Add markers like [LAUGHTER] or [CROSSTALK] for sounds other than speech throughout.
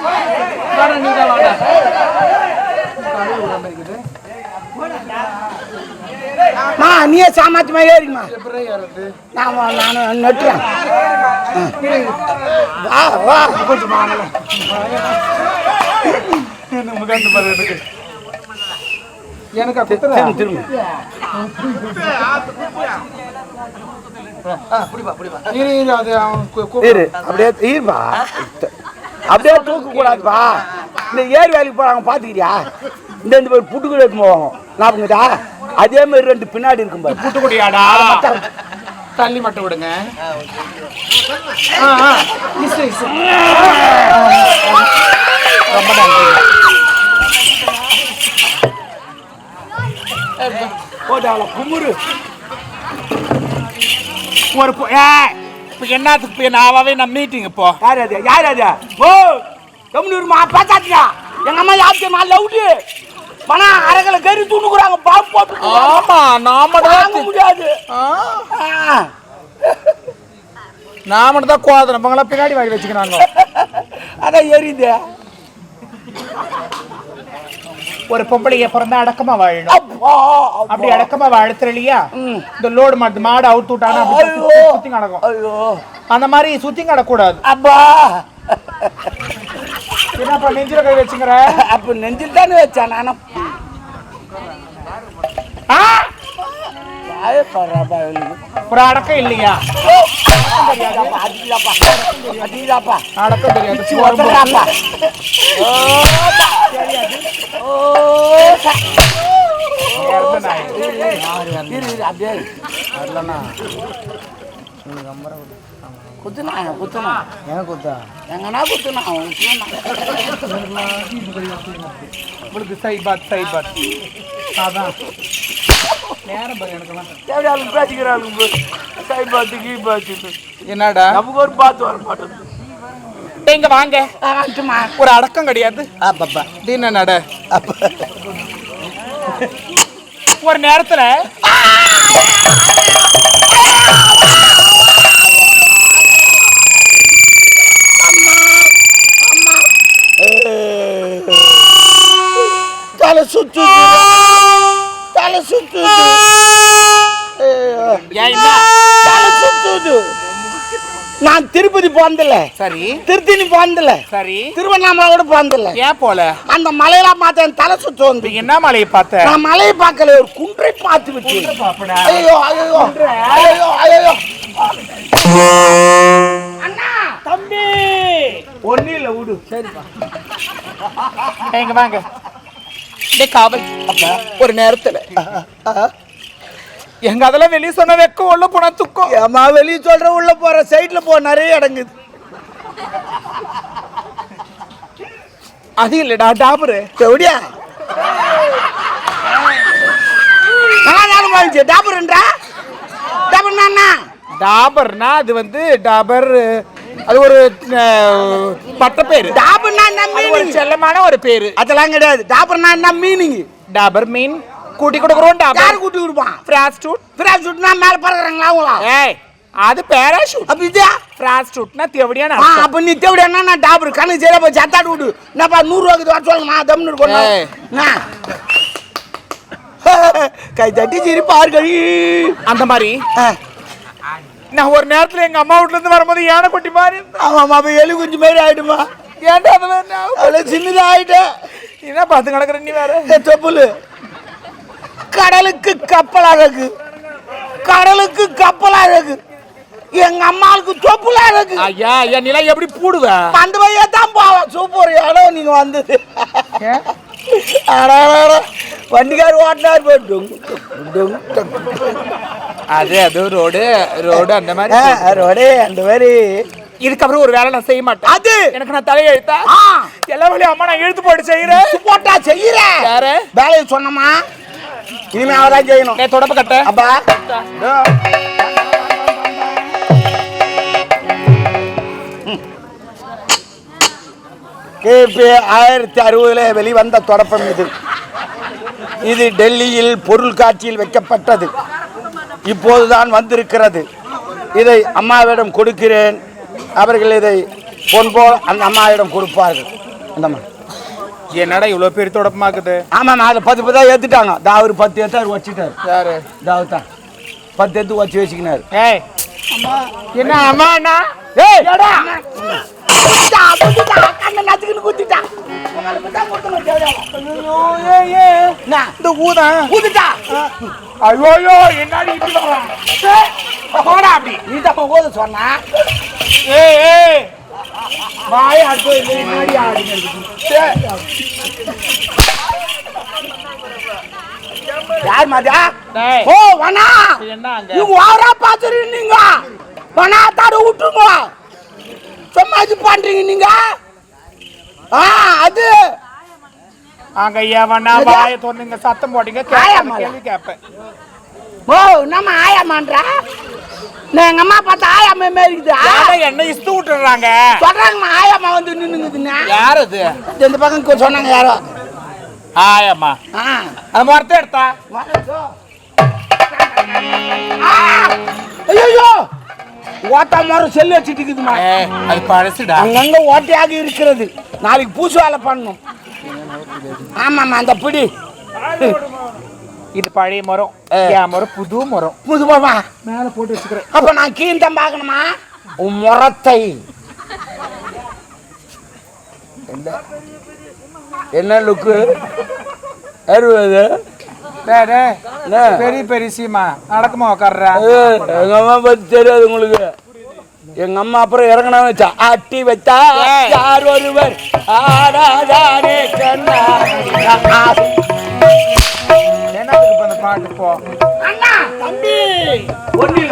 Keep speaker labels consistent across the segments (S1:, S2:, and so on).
S1: வாடா, நீதான் வாடா.
S2: மா ஏறிமா
S1: எப்படி
S2: நான் நட்டுறேன் வா வா கொஞ்சம்
S1: எனக்கு.
S2: திரும்ப அப்படியே இருப்பா அப்படியே தூக்க கூடாதுப்பா இந்த ஏர் வேலைக்கு போறாங்க பாத்துக்கிறியா இந்த இந்த பேர் புட்டுக்குள்ள எடுத்து போவாங்க அதே மாதிரி ரெண்டு பின்னாடி இருக்கும் பாரு
S1: புட்டுக்குடியாடா? தள்ளி மட்டும் விடுங்க. ரொம்ப நன்றி.
S2: போட்டாங்களா குமுறு
S1: ஒரு ஏய், இப்ப என்னத்துக்கு போய் நாவாவே நான் மீட்டிங் இப்போ
S2: யார் அது? யார் அது? ஓ கம்னூர்மா பார்த்தாத்தியா எங்க அம்மா யாத்தியமா லவுட்டு மனா அரைக்கல கறி தூணுக்குறாங்க. பாம்பு போட்டு
S1: ஆமா நான் மட்டும் தான்
S2: முடியாது.
S1: நான் மட்டும் தான் கோதணும் இவங்களாம் பின்னாடி வாங்கி வச்சுக்கிறாங்க.
S2: அதான் எரியுது.
S1: ஒரு பொம்பளைய பிறந்தா அடக்கமா வாழணும். அப்படி அடக்கமா வாழத்துல இல்லையா. இந்த லோடு மாடு மாடு அவுத்து விட்டானா. சுத்தி-
S2: ஐயோ.
S1: அந்த மாதிரி சுத்தி நடக்கூடாது.
S2: அப்பா.
S1: என்னப்பா நெஞ்சில கை வச்சுக்கிற?
S2: அப்ப நெஞ்சில் தானே வச்சேன் நானும்?
S1: ஒரு அடக்கம் இல்லையா. அடக்கம் தெரியாது.
S2: பிச்சு உதறாப்பா. ஓ, தா. ஓ, தா.
S1: இறந்த நாய்.
S2: இரு, இரு, அப்படியே இரு. குத்துனா, குத்துனா. எங்கனா குத்துனா, அவன் குத்துனா.
S1: உங்களுக்கு சைபாத் சைபாத் அதான். என்னடா
S2: நமக்கு ஒரு பார்த்து வர மாட்டேங்குது.
S1: இங்க வாங்க. ஒரு அடக்கம் கிடையாது
S2: அப்பப்பா.
S1: என்ன நட
S2: அப்ப.
S1: ஒரு நேரத்துல
S2: தலை சுத்துது. தலை
S1: என்ன?
S2: தலை சுத்துது. நான் திருப்பதி போனதில்ல
S1: சரி.
S2: திருத்தணி போனதில்ல
S1: சரி.
S2: திருவண்ணாமலை போனதில்ல
S1: ஏன் போல?
S2: அந்த மலையெல்லாம் பார்த்து என் தலை சுத்து வந்து.
S1: என்ன மலையை பார்த்த?
S2: நான் மலையை பார்க்கல ஒரு குன்றை பார்த்து விட்டு.
S1: பாப்படா.
S2: ஐயோ ஐயோ ஐயோ ஐயோ அண்ணா!
S1: தம்பி!
S2: ஒன்னும் இல்லை விடு சரிப்பா.
S1: இங்க வாங்க. காவல். ஒரு நேரத்துல. எங்க அதெல்லாம் வெளிய சொன்ன வெக்கம் உள்ள போனா துக்கம்.
S2: ஏமா வெளியே சொல்ற உள்ள போற சைடுல போ நிறைய இடங்குது.
S1: அது இல்லடா டாபரு.
S2: எப்படியா வாங்கிச்சு டாபர்ன்றா? டாபர் என்ன
S1: டாபர்னா அது வந்து டாபர் அது ஒரு பட்ட பேரு.
S2: டாபர்னா என்ன மீனிங்
S1: செல்லமான ஒரு பேரு.
S2: அதெல்லாம் கிடையாது. டாபர்னா என்ன மீனிங்
S1: டாபர் மீன். கூட்டி கொடுக்குறோம்
S2: யாரு கூட்டி கொடுப்பான்
S1: பிராஸ்டூட்
S2: பிராசுட்னா மேல பறக்குறாங்களா அவங்களா?
S1: ஏய் அது பேராஷூட்
S2: அப்ப இதா?
S1: பிராஸ்டூட்னா தேவடியான
S2: ஆ, அப்ப நீ தேவையா என்ன நான் டாபர்? கணக்கு சரியா போய் சத்தாடு விடு. என்னப்பா நூறு ரூபாய்க்கு வர சொல்லுங்க நான் தம்னு. இருக்கணும் [LAUGHS] கை தட்டி சிரிப்பார் கழி
S1: அந்த மாதிரி. நான் ஒரு நேரத்துல எங்க அம்மா வீட்ல இருந்து வரும்போது யானை குட்டி மாதிரி.
S2: ஆமாம் அப்ப எலி குஞ்சு மாதிரி ஆயிடுமா?
S1: ஏன்டா ஆகும்?
S2: அவ்வளோ சின்னதா ஆயிட்டேன்.
S1: என்ன பார்த்து கிடக்குற நீ வேற?
S2: தொப்புலு கடலுக்கு கப்பல் அழகு கடலுக்கு கப்பல் அழகு எங்க அம்மாவுக்கு தொப்புல அழகு
S1: ஐயா ஐயா நிலா எப்படி பூடுவ?
S2: அந்த வழியா தான் போவோம் சூப்பர் இடம் நீங்க வந்தது. வண்டிக்கார் ஓட்டினார்.
S1: அது அது ரோடு ரோடு அந்த மாதிரி
S2: ரோடே அந்த மாதிரி.
S1: இதுக்கப்புறம் ஒரு வேலை நான் செய்ய மாட்டேன்.
S2: அது!
S1: எனக்கு நான் தலையெழுத்தா? எல்லா வழியும் அம்மா நான் இழுத்து போட்டு செய்யறேன்.
S2: போட்டா செய்யற.
S1: யாரு?
S2: வேலையை சொன்னமா இனிமே அவதான் செய்யணும்
S1: நான் தொடப்ப கட்ட.
S2: அப்பா. கிபி ஆயிரத்தி அறுபதுல வெளிவந்த தொடப்பம் இது. இது டெல்லியில் பொருள் காட்சியில் வைக்கப்பட்டது. இப்போதுதான் வந்திருக்கிறது. இதை அம்மாவிடம் கொடுக்கிறேன். அவர்கள் இதை பொன்போல் அந்த அம்மாவிடம் கொடுப்பார்கள். இந்தம்மா
S1: என்னடா இவ்வளவு பெரிய தொடப்பமாக்குது?
S2: ஆமாம் அதில் பத்து பத்தா ஏற்றுட்டாங்க தா அவர் பத்து ஏற்றாரு வச்சுட்டாரு
S1: யாரு?
S2: தாவு தான் பத்து எடுத்து வச்சு வச்சுக்கினாரு.
S1: ஏய் என்ன அம்மா அண்ணா?
S2: ஏய்!
S1: என்னடி வாய் அடுத்து முன்னாடி ஆடுங்க.
S2: யார் மாதிரியா
S1: டேய்.
S2: ஓ வனா. இவங்க வாரா பாத்துறீங்க நீங்க. வனா தாட விட்டுருங்க சும்மா இது பண்றீங்க நீங்க. ஆ அது.
S1: அங்க எவனா வாய தொண்ணுங்க சத்தம் போட்டீங்க கேள்வி கேட்பேன்.
S2: ஓ நம்ம ஆயாமான்றா நான் எங்க அம்மா பார்த்தா ஆயாமா மாதிரி இருக்குதா.
S1: என்ன இஸ்து விட்டுறாங்க
S2: சொல்றாங்க ஆயாமா வந்து நின்னுங்குதுன்னா
S1: யார் அது?
S2: இந்த பக்கம் சொன்னாங்க யாரோ.
S1: ஆயம்மா.
S2: ஆ.
S1: அந்த மரத்தை எடுத்தா?
S2: ஐயோ ஓட்டா மரம் செல்லு வச்சுட்டு இருக்குதுமா
S1: அது பழசுடா.
S2: அங்கங்க ஓட்டையாக இருக்கிறது. நாளைக்கு பூசு வேலை பண்ணணும். ஆமாம்மா அந்த பிடி.
S1: இது பழைய மரம். என் மரம் புது மரம்.
S2: புது மாமா
S1: மேல போட்டு வச்சுக்கிறேன்.
S2: அப்ப நான் கீழ்தான் பார்க்கணுமா? உன் முறத்தை என்ன- என்ன லுக்கு அறுபது?
S1: பெரிய பெரிய சீமா. நடக்குமா உட்கார்றா
S2: எங்க அம்மா பத்தி தெரியாது உங்களுக்கு. எங்க அம்மா அப்புறம் இறங்கினா வச்சா அட்டி வச்சா. யார் ஒருவர் ஆடாதானே கண்ணா
S1: பாட்டு போ
S2: அண்ணா! தம்பி! ஒண்ணு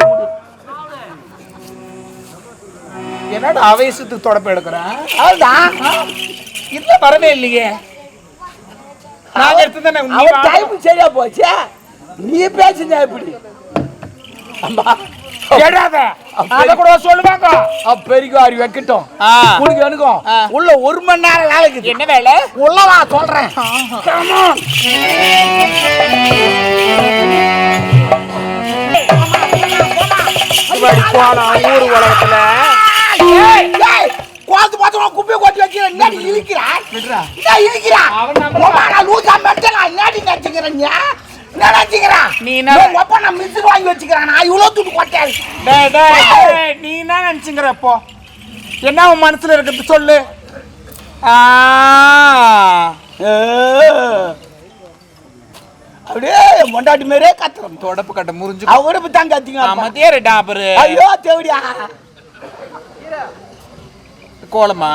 S1: என்னடா அவயசத்துக்கு தொடப்ப எடுக்கிறேன்
S2: அதுதான்
S1: வரவே இல்லையே. நாங்க எடுத்து தானே நீ
S2: அவர்
S1: வாங்க.
S2: டைம் சரியா போச்சு? நீ பேசுங்க இப்படி? அம்மா
S1: எடாத அத கூட சொல்லுவாங்க.
S2: பெருக்கும் அறி வைக்கட்டும். உனக்கு எனக்கும். உள்ள ஒரு மணி நேரம் வேலை இருக்குது.
S1: என்ன வேலை?
S2: உள்ளவா சொல்றேன்.
S1: போலாம் ஊர் உலகத்துல.
S2: கோத்து பார்த்தவன குப்பையை கொட்டி வைக்கிற என்னடி இழுக்கிறா என்ன இழுக்கிறா
S1: அவன்
S2: லூசா மெட்டலா என்னடி நினைச்சுக்கிறேன் என்ன நினைச்சுக்கிறான்
S1: நீ என்ன-
S2: அப்பா நான் வாங்கி வச்சுக்கிறேன். நான் இவ்வளவு துட்டு கொட்டேன்.
S1: டேய் டேய் டேய், நீ என்ன நினைச்சுங்கிற இப்போ? என்ன உன் மனசுல இருக்கிறது சொல்லு? ஆ
S2: அப்படியே என் பொண்டாட்டி மாதிரியே கத்துறோம்.
S1: தொடப்பு கட்ட முறிஞ்சு
S2: அவரை பத்தி தான் கத்திங்க
S1: மத்திய டாபரு.
S2: ஐயோ தேவடியா.
S1: கோலமா?